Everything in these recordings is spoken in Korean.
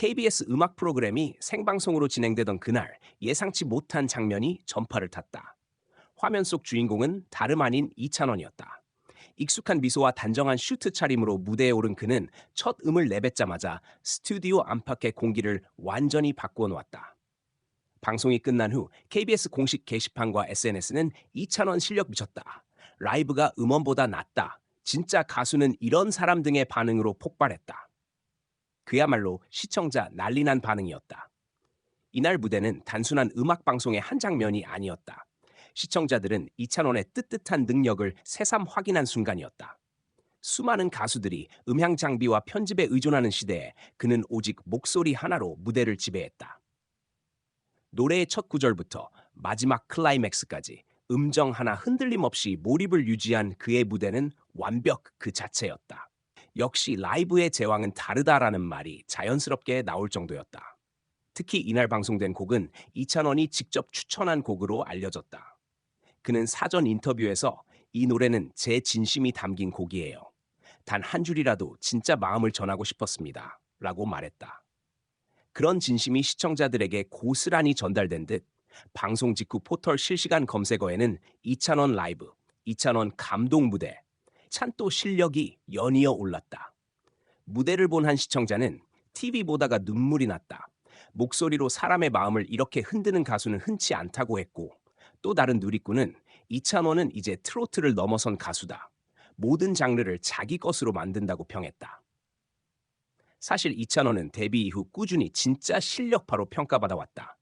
KBS 음악 프로그램이 생방송으로 진행되던 그날 예상치 못한 장면이 전파를 탔다. 화면 속 주인공은 다름 아닌 이찬원이었다. 익숙한 미소와 단정한 슈트 차림으로 무대에 오른 그는 첫 음을 내뱉자마자 스튜디오 안팎의 공기를 완전히 바꾸어 놓았다. 방송이 끝난 후 KBS 공식 게시판과 SNS는 이찬원 실력 미쳤다. 라이브가 음원보다 낫다. 진짜 가수는 이런 사람 등의 반응으로 폭발했다. 그야말로 시청자 난리난 반응이었다. 이날 무대는 단순한 음악 방송의 한 장면이 아니었다. 시청자들은 이찬원의 뜨뜻한 능력을 새삼 확인한 순간이었다. 수많은 가수들이 음향 장비와 편집에 의존하는 시대에 그는 오직 목소리 하나로 무대를 지배했다. 노래의 첫 구절부터 마지막 클라이맥스까지 음정 하나 흔들림 없이 몰입을 유지한 그의 무대는 완벽 그 자체였다. 역시 라이브의 제왕은 다르다라는 말이 자연스럽게 나올 정도였다. 특히 이날 방송된 곡은 이찬원이 직접 추천한 곡으로 알려졌다. 그는 사전 인터뷰에서 이 노래는 제 진심이 담긴 곡이에요. 단 한 줄이라도 진짜 마음을 전하고 싶었습니다. 라고 말했다. 그런 진심이 시청자들에게 고스란히 전달된 듯 방송 직후 포털 실시간 검색어에는 이찬원 라이브, 이찬원 감동 무대, 찬 또 실력이 연이어 올랐다. 무대를 본 한 시청자는 TV 보다가 눈물이 났다. 목소리로 사람의 마음을 이렇게 흔드는 가수는 흔치 않다고 했고 또 다른 누리꾼은 이찬원은 이제 트로트를 넘어선 가수다. 모든 장르를 자기 것으로 만든다고 평했다. 사실 이찬원은 데뷔 이후 꾸준히 진짜 실력파로 평가받아 왔다.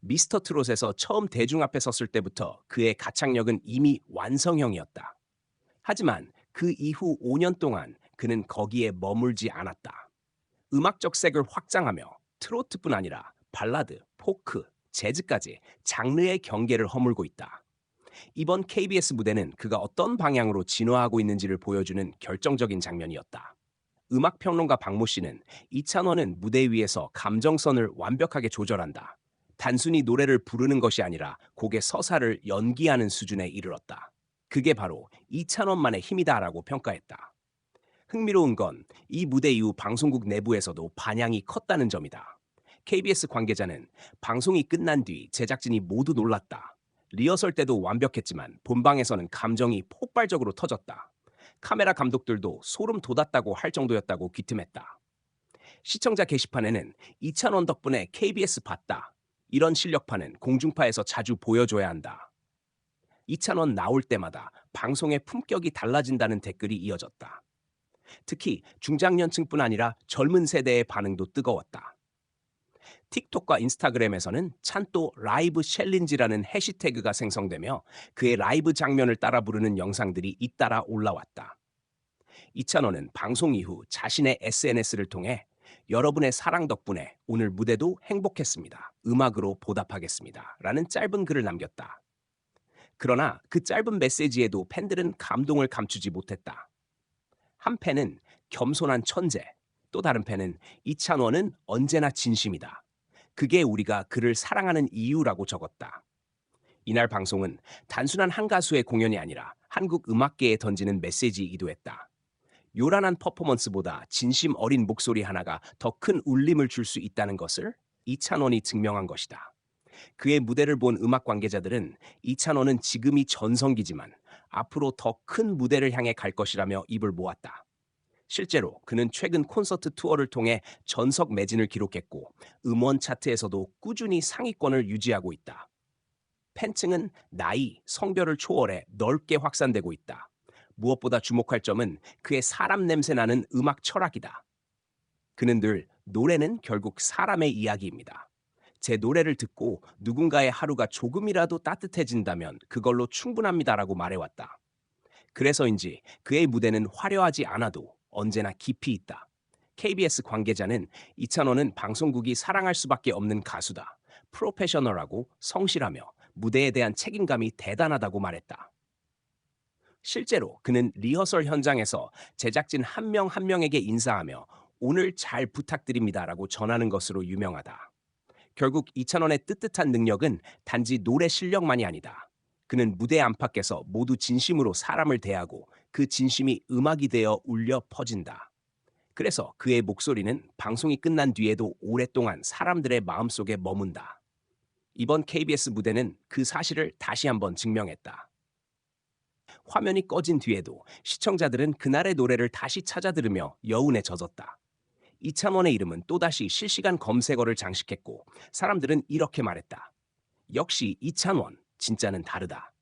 미스터 트롯에서 처음 대중 앞에 섰을 때부터 그의 가창력은 이미 완성형이었다. 하지만 그 이후 5년 동안 그는 거기에 머물지 않았다. 음악적 색을 확장하며 트로트뿐 아니라 발라드, 포크, 재즈까지 장르의 경계를 허물고 있다. 이번 KBS 무대는 그가 어떤 방향으로 진화하고 있는지를 보여주는 결정적인 장면이었다. 음악 평론가 박모 씨는 이찬원은 무대 위에서 감정선을 완벽하게 조절한다. 단순히 노래를 부르는 것이 아니라 곡의 서사를 연기하는 수준에 이르렀다. 그게 바로 이찬원만의 힘이다라고 평가했다. 흥미로운 건 이 무대 이후 방송국 내부에서도 반향이 컸다는 점이다. KBS 관계자는 방송이 끝난 뒤 제작진이 모두 놀랐다. 리허설 때도 완벽했지만 본방에서는 감정이 폭발적으로 터졌다. 카메라 감독들도 소름 돋았다고 할 정도였다고 귀틈했다. 시청자 게시판에는 이찬원 덕분에 KBS 봤다. 이런 실력파는 공중파에서 자주 보여줘야 한다. 이찬원 나올 때마다 방송의 품격이 달라진다는 댓글이 이어졌다. 특히 중장년층뿐 아니라 젊은 세대의 반응도 뜨거웠다. 틱톡과 인스타그램에서는 찬또 라이브 챌린지라는 해시태그가 생성되며 그의 라이브 장면을 따라 부르는 영상들이 잇따라 올라왔다. 이찬원은 방송 이후 자신의 SNS를 통해 여러분의 사랑 덕분에 오늘 무대도 행복했습니다. 음악으로 보답하겠습니다. 라는 짧은 글을 남겼다. 그러나 그 짧은 메시지에도 팬들은 감동을 감추지 못했다. 한 팬은 겸손한 천재, 또 다른 팬은 이찬원은 언제나 진심이다. 그게 우리가 그를 사랑하는 이유라고 적었다. 이날 방송은 단순한 한 가수의 공연이 아니라 한국 음악계에 던지는 메시지이기도 했다. 요란한 퍼포먼스보다 진심 어린 목소리 하나가 더 큰 울림을 줄 수 있다는 것을 이찬원이 증명한 것이다. 그의 무대를 본 음악 관계자들은 이찬원은 지금이 전성기지만 앞으로 더 큰 무대를 향해 갈 것이라며 입을 모았다. 실제로 그는 최근 콘서트 투어를 통해 전석 매진을 기록했고 음원 차트에서도 꾸준히 상위권을 유지하고 있다. 팬층은 나이, 성별을 초월해 넓게 확산되고 있다. 무엇보다 주목할 점은 그의 사람 냄새 나는 음악 철학이다. 그는 늘 노래는 결국 사람의 이야기입니다. 제 노래를 듣고 누군가의 하루가 조금이라도 따뜻해진다면 그걸로 충분합니다라고 말해왔다. 그래서인지 그의 무대는 화려하지 않아도 언제나 깊이 있다. KBS 관계자는 이찬원은 방송국이 사랑할 수밖에 없는 가수다. 프로페셔널하고 성실하며 무대에 대한 책임감이 대단하다고 말했다. 실제로 그는 리허설 현장에서 제작진 한 명한 명에게 인사하며 오늘 잘 부탁드립니다라고 전하는 것으로 유명하다. 결국 이찬원의 뜨뜻한 능력은 단지 노래 실력만이 아니다. 그는 무대 안팎에서 모두 진심으로 사람을 대하고 그 진심이 음악이 되어 울려 퍼진다. 그래서 그의 목소리는 방송이 끝난 뒤에도 오랫동안 사람들의 마음속에 머문다. 이번 KBS 무대는 그 사실을 다시 한번 증명했다. 화면이 꺼진 뒤에도 시청자들은 그날의 노래를 다시 찾아 들으며 여운에 젖었다. 이찬원의 이름은 또다시 실시간 검색어를 장식했고 사람들은 이렇게 말했다. 역시 이찬원, 진짜는 다르다.